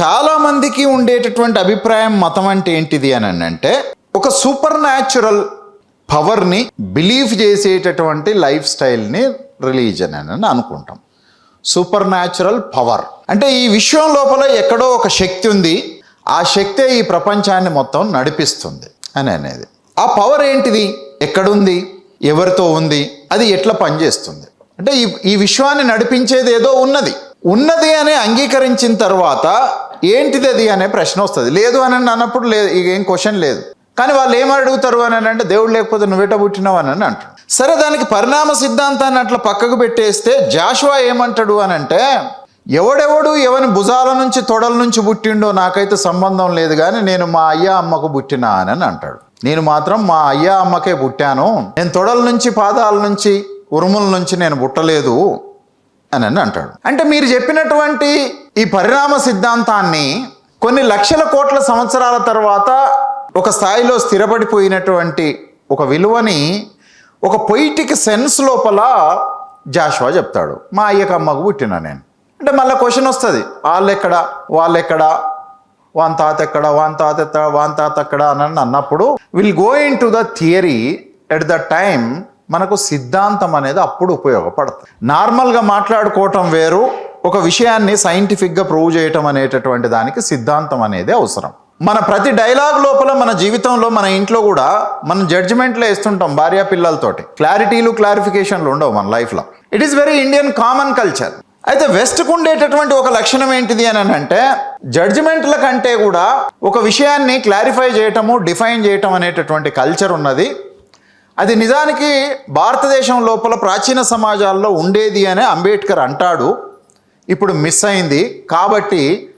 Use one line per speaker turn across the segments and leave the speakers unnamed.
చాలామందికి ఉండేటటువంటి అభిప్రాయం మతం అంటే ఏంటిది అని అంటే ఒక సూపర్ న్యాచురల్ పవర్ని బిలీవ్ చేసేటటువంటి లైఫ్ స్టైల్ని రిలీజన్ అని అనుకుంటాం. సూపర్ న్యాచురల్ పవర్ అంటే ఈ విశ్వం లోపల ఎక్కడో ఒక శక్తి ఉంది. ఆ శక్తే ఈ ప్రపంచాన్ని మొత్తం నడిపిస్తుంది అని అనేది. ఆ పవర్ ఏంటిది? ఎక్కడుంది? ఎవరితో ఉంది? అది ఎట్లా పనిచేస్తుంది? అంటే ఈ ఈ విశ్వాన్ని నడిపించేది ఏదో ఉన్నది. ఉన్నది అని అంగీకరించిన తర్వాత ఏంటిది అది అనే ప్రశ్న వస్తుంది. లేదు అని అన్నప్పుడు లేదు ఇక ఏం క్వశ్చన్ లేదు. కానీ వాళ్ళు ఏం అడుగుతారు అని అంటే దేవుడు లేకపోతే నువ్వేట పుట్టినావు? అని అంటాడు. సరే దానికి పరిణామ సిద్ధాంతాన్ని అట్లా పక్కకు పెట్టేస్తే జాషువా ఏమంటాడు అని అంటే ఎవడెవడు ఎవని భుజాల నుంచి తొడల నుంచి పుట్టిండో నాకైతే సంబంధం లేదు కానీ నేను మా అయ్యా అమ్మకు పుట్టినా అని అంటాడు. నేను మాత్రం మా అయ్యా అమ్మకే పుట్టాను. నేను తొడల నుంచి పాదాల నుంచి ఉరుముల నుంచి నేను పుట్టలేదు. అని అని అంటాడు. అంటే మీరు చెప్పినటువంటి ఈ పరిణామ సిద్ధాంతాన్ని కొన్ని లక్షల కోట్ల సంవత్సరాల తర్వాత ఒక స్థాయిలో స్థిరపడిపోయినటువంటి ఒక విలువని ఒక పొయిటిక్ సెన్స్ లోపల జాషువా చెప్తాడు. మా అయ్యకు అమ్మకు పుట్టినా నేను. అంటే మళ్ళీ క్వశ్చన్ వస్తుంది. వాళ్ళు వాళ్ళెక్కడ? వాళ్ళెక్కడ? వాన్ తాత ఎక్కడ? వాన్ తాత ఎక్కడ? వాన్ తాత ఎక్కడ? అని అన్నప్పుడు will go into the theory at the time మనకు సిద్ధాంతం అనేది అప్పుడు ఉపయోగపడుతుంది నార్మల్గా మాట్లాడుకోవటం వేరు ఒక విషయాన్ని సైంటిఫిక్గా ప్రూవ్ చేయటం అనేటటువంటి దానికి సిద్ధాంతం అనేది అవసరం. మన ప్రతి డైలాగ్ లోపల మన జీవితంలో మన ఇంట్లో కూడా మనం జడ్జిమెంట్లో వేస్తుంటాం భార్య పిల్లలతోటి. క్లారిటీలు క్లారిఫికేషన్లు ఉండవు మన లైఫ్లో. It is very Indian common culture అయితే వెస్ట్కు ఉండేటటువంటి ఒక లక్షణం ఏంటిది అని అంటే జడ్జిమెంట్ల కంటే కూడా ఒక విషయాన్ని క్లారిఫై చేయటము డిఫైన్ చేయటం అనేటటువంటి కల్చర్ ఉన్నది. అది నిజానికి భారతదేశం లోపల ప్రాచీన సమాజాల్లో ఉండేది అని అంబేద్కర్ అంటాడు. ఇప్పుడు మిస్ అయింది. కాబట్టి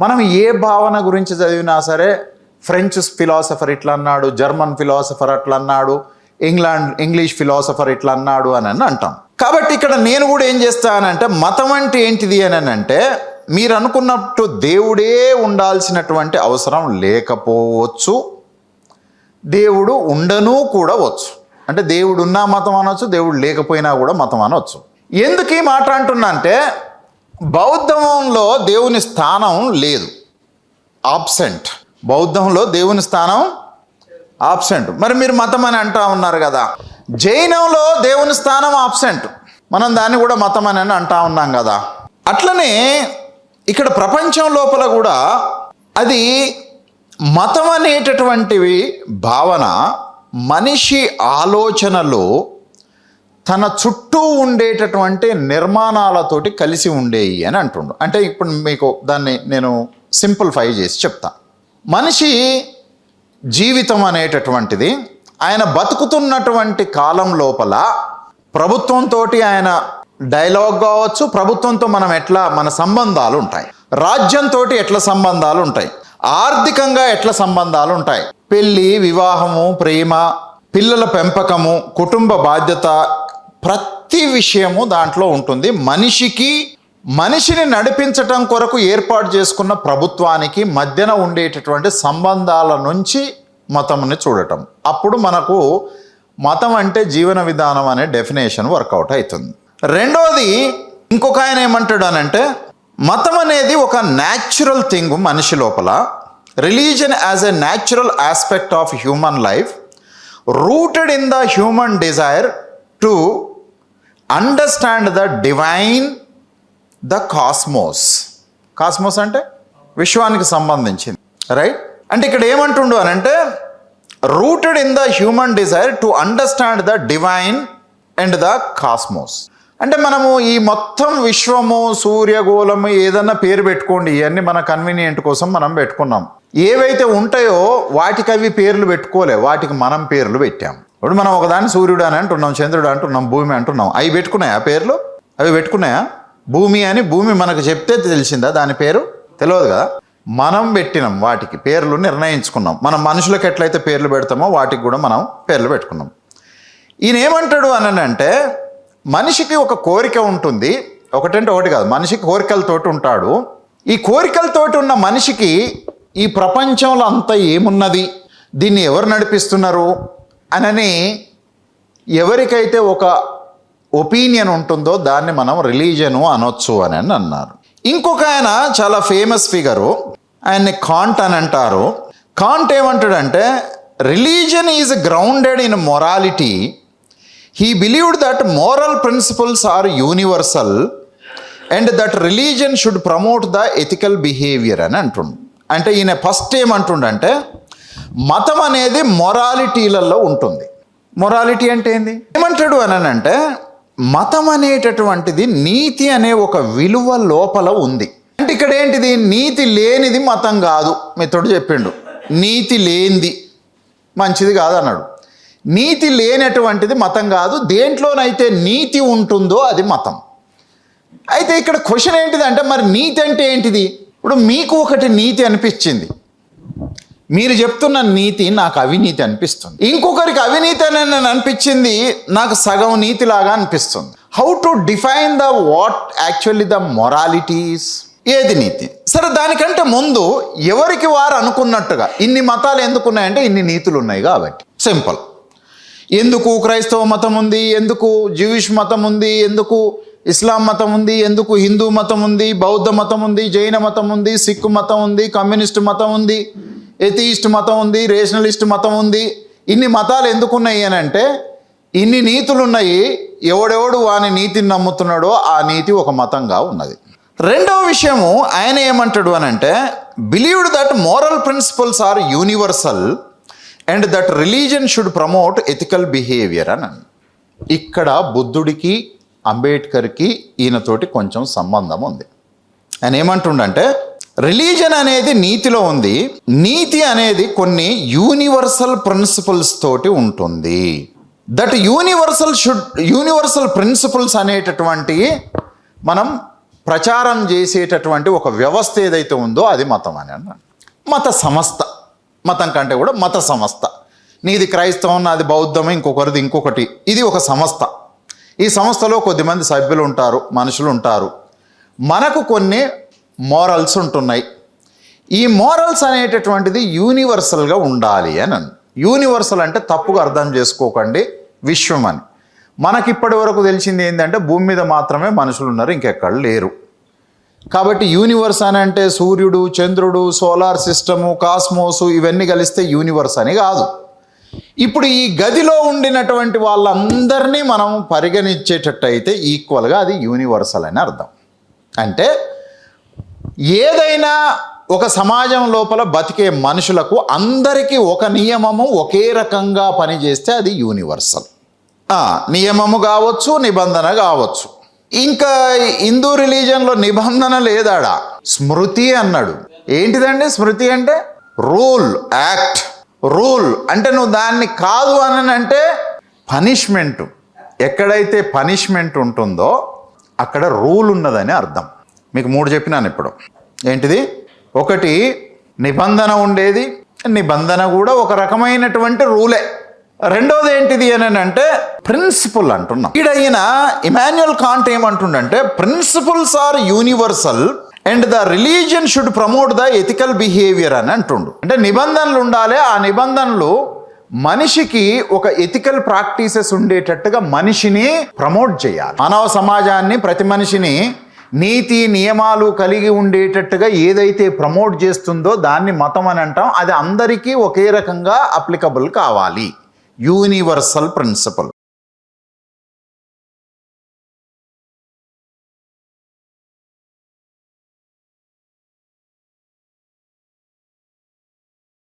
మనం ఏ భావన గురించి చదివినా సరే ఫ్రెంచ్ ఫిలాసఫర్ ఇట్లా అన్నాడు జర్మన్ ఫిలాసఫర్ అట్లా అన్నాడు ఇంగ్లాండ్ ఇంగ్లీష్ ఫిలాసఫర్ ఇట్లా అన్నాడు అని అని అంటాం. కాబట్టి ఇక్కడ నేను కూడా ఏం చేస్తానంటే మతం అంటే ఏంటిది అని అంటే మీరు అనుకున్నట్టు దేవుడే ఉండాల్సినటువంటి అవసరం లేకపోవచ్చు. దేవుడు ఉండను కూడా వచ్చు. అంటే దేవుడు ఉన్నా మతం అనొచ్చు దేవుడు లేకపోయినా కూడా మతం అనొచ్చు. ఎందుకు ఈ మాట అంటున్నా అంటే బౌద్ధంలో దేవుని స్థానం లేదు. ఆబ్సెంట్ బౌద్ధంలో దేవుని స్థానం ఆబ్సెంట్ మరి మీరు మతం అని అంటా ఉన్నారు కదా. జైనంలో దేవుని స్థానం ఆబ్సెంట్ మనం దాన్ని కూడా మతం అని అని అంటా ఉన్నాం కదా. అట్లనే ఇక్కడ ప్రపంచం లోపల కూడా అది మతం అనేటటువంటివి భావన మనిషి ఆలోచనలో తన చుట్టూ ఉండేటటువంటి నిర్మాణాలతోటి కలిసి ఉండేవి అని అంటుండు. అంటే ఇప్పుడు మీకు దాన్ని నేను సింప్లిఫై చేసి చెప్తా. మనిషి జీవితం అనేటటువంటిది ఆయన బతుకుతున్నటువంటి కాలం లోపల ప్రభుత్వంతో ఆయన డైలాగ్ కావచ్చు ప్రభుత్వంతో మనం ఎట్లా మన సంబంధాలు ఉంటాయి. రాజ్యంతో ఎట్లా సంబంధాలు ఉంటాయి. ఆర్థికంగా ఎట్లా సంబంధాలు ఉంటాయి? పెళ్ళి వివాహము ప్రేమ పిల్లల పెంపకము కుటుంబ బాధ్యత ప్రతి విషయము దాంట్లో ఉంటుంది. మనిషికి మనిషిని నడిపించటం కొరకు ఏర్పాటు చేసుకున్న ప్రభుత్వానికి మధ్యన ఉండేటటువంటి సంబంధాల నుంచి మతంని చూడటం. అప్పుడు మనకు మతం అంటే జీవన విధానం అనే డెఫినేషన్ వర్కౌట్ అవుతుంది. రెండోది ఇంకొక ఆయన ఏమంటాడు అనంటే మతం అనేది ఒక న్యాచురల్ థింగ్ మనిషి లోపల. Religion as a natural aspect of human life rooted in the human desire to understand the divine the cosmos cosmos అంటే విశ్వానికి సంబంధించింది రైట్ అంటే ఇక్కడ ఏమంటుండు అని అంటే rooted in the human desire to understand the divine and the cosmos అంటే మనము ఈ మొత్తం విశ్వము సూర్యగోళము ఏదన్నా పేరు పెట్టుకోండి. ఇవన్నీ మన కన్వీనియంట్ కోసం మనం పెట్టుకున్నాం. ఏవైతే ఉంటాయో వాటికి అవి పేర్లు పెట్టుకోలే. వాటికి మనం పేర్లు పెట్టాం. ఇప్పుడు మనం ఒకదాన్ని సూర్యుడు అని అంటున్నాం చంద్రుడు అంటున్నాం భూమి అంటున్నాం. అవి పెట్టుకున్నాయా పేర్లు? అవి పెట్టుకున్నాయా? భూమి అని భూమి మనకు చెప్తే తెలిసిందా? దాని పేరు తెలియదు కదా? మనం పెట్టినాం వాటికి పేర్లు నిర్ణయించుకున్నాం. మనం మనుషులకు ఎట్లయితే పేర్లు పెడతామో వాటికి కూడా మనం పేర్లు పెట్టుకున్నాం. ఈయన ఏమంటాడు అని అంటే మనిషికి ఒక కోరిక ఉంటుంది. ఒకటంటే ఒకటి కాదు మనిషి కోరికలతోటి ఉంటాడు. ఈ కోరికలతోటి ఉన్న మనిషికి ఈ ప్రపంచంలో అంతా ఏమున్నది? దీన్ని ఎవరు నడిపిస్తున్నారు? అనని ఎవరికైతే ఒక ఒపీనియన్ ఉంటుందో దాన్ని మనం రిలీజను అనొచ్చు అని అని అన్నారు. ఇంకొక ఆయన చాలా ఫేమస్ ఫిగరు. ఆయన్ని కాంట్ అని అంటారు. కాంట్ ఏమంటాడంటే religion is grounded in morality. He believed that moral principles are universal and that religion should promote the ethical behaviour అని అంటుండు. అంటే ఈయన ఫస్ట్ ఏమంటుండంటే మతం అనేది మొరాలిటీలలో ఉంటుంది. మొరాలిటీ అంటే ఏంది? ఏమంటాడు అని అంటే మతం అనేటటువంటిది నీతి అనే ఒక విలువ లోపల ఉంది. అంటే ఇక్కడ ఏంటిది? నీతి లేనిది మతం కాదు మిత్రుడు చెప్పిండు. నీతి లేనిది మంచిది కాదు అన్నాడు నీతి లేనటువంటిది మతం కాదు. దేంట్లోనైతే నీతి ఉంటుందో అది మతం. అయితే ఇక్కడ క్వశ్చన్ ఏంటిది అంటే మరి నీతి అంటే ఏంటిది? ఇప్పుడు మీకు ఒకటి నీతి అనిపించింది. మీరు చెప్తున్న నీతి నాకు అవినీతి అనిపిస్తుంది. ఇంకొకరికి అవినీతి అని నేను అనిపించింది నాకు సగం నీతిలాగా అనిపిస్తుంది. How to define the what actually the moralities ఏది నీతి? సరే దానికంటే ముందు ఎవరికి వారు అనుకున్నట్టుగా ఇన్ని మతాలు ఎందుకున్నాయంటే ఇన్ని నీతులు ఉన్నాయి కాబట్టి. సింపుల్ ఎందుకు క్రైస్తవ మతం ఉంది ఎందుకు జీవిష్ మతం ఉంది ఎందుకు ఇస్లాం మతం ఉంది ఎందుకు హిందూ మతం ఉంది బౌద్ధ మతం ఉంది జైన మతం ఉంది సిక్కు మతం ఉంది కమ్యూనిస్ట్ మతం ఉంది ఎథియిస్ట్ మతం ఉంది రేషనలిస్ట్ మతం ఉంది ఇన్ని మతాలు ఎందుకున్నాయి అని అంటే ఇన్ని నీతులు ఉన్నాయి ఎవడెవడు వాని నీతిని నమ్ముతున్నాడో ఆ నీతి ఒక మతంగా ఉన్నది రెండవ విషయము ఆయన ఏమంటాడు అని అంటే believed that moral principles are universal and that religion should promote ethical behaviour అని ఇక్కడ బుద్ధుడికి అంబేద్కర్కి ఈయనతోటి కొంచెం సంబంధం ఉంది. ఆయన ఏమంటుండంటే రిలీజన్ అనేది నీతిలో ఉంది. నీతి అనేది కొన్ని యూనివర్సల్ ప్రిన్సిపల్స్ తోటి ఉంటుంది. That universal should universal principles అనేటటువంటి మనం ప్రచారం చేసేటటువంటి ఒక వ్యవస్థ ఏదైతే ఉందో అది మతం అని అన్న. మత సంస్థ మతం కంటే కూడా మత సంస్థ. నీది క్రైస్తవం నాది బౌద్ధం ఇంకొకరిది ఇంకొకటి. ఇది ఒక సంస్థ. ఈ సంస్థలో కొద్దిమంది సభ్యులు ఉంటారు మనుషులు ఉంటారు. మనకు కొన్ని మోరల్స్ ఉంటున్నాయి. ఈ మోరల్స్ అనేటటువంటిది యూనివర్సల్గా ఉండాలి అని యూనివర్సల్ అంటే తప్పుగా అర్థం చేసుకోకండి విశ్వం అని. మనకి ఇప్పటి వరకు తెలిసింది ఏంటంటే భూమి మీద మాత్రమే మనుషులు ఉన్నారు ఇంకెక్కడ లేరు. కాబట్టి యూనివర్స్ అని అంటే సూర్యుడు చంద్రుడు సోలార్ సిస్టము కాస్మోసు ఇవన్నీ కలిస్తే యూనివర్స్ అని కాదు. ఇప్పుడు ఈ గదిలో ఉండినటువంటి వాళ్ళందరినీ మనం పరిగణించేటట్టయితే ఈక్వల్గా అది యూనివర్సల్ అని అర్థం. అంటే ఏదైనా ఒక సమాజం లోపల బతికే మనుషులకు అందరికీ ఒక నియమము ఒకే రకంగా పనిచేస్తే అది యూనివర్సల్ నియమము కావచ్చు నిబంధన కావచ్చు. ఇంకా హిందూ రిలీజన్లో నిబంధన లేదాడా? స్మృతి అన్నాడు. ఏంటిదండి స్మృతి అంటే? Rule act. రూల్ అంటే నువ్వు దాన్ని కాదు అని అంటే పనిష్మెంట్. ఎక్కడైతే పనిష్మెంట్ ఉంటుందో అక్కడ రూల్ ఉన్నదని అర్థం. మీకు మూడు చెప్పినాను ఇప్పుడు. ఏంటిది? ఒకటి నిబంధన ఉండేది. నిబంధన కూడా ఒక రకమైనటువంటి రూలే. రెండోది ఏంటిది అని అంటే ప్రిన్సిపుల్ అంటున్నాం. ఈడైన Immanuel Kant ఏమంటుండంటే principles are universal and the religion should promote the ethical behaviour అని అంటుండు. అంటే నిబంధనలు ఉండాలి ఆ నిబంధనలు మనిషికి ఒక ఎథికల్ ప్రాక్టీసెస్ ఉండేటట్టుగా మనిషిని ప్రమోట్ చేయాలి. మానవ సమాజాన్ని ప్రతి మనిషిని నీతి నియమాలు కలిగి ఉండేటట్టుగా ఏదైతే ప్రమోట్ చేస్తుందో దాన్ని మతం అని అంటాం. అది అందరికీ ఒకే రకంగా అప్లికబుల్ కావాలి. Universal principal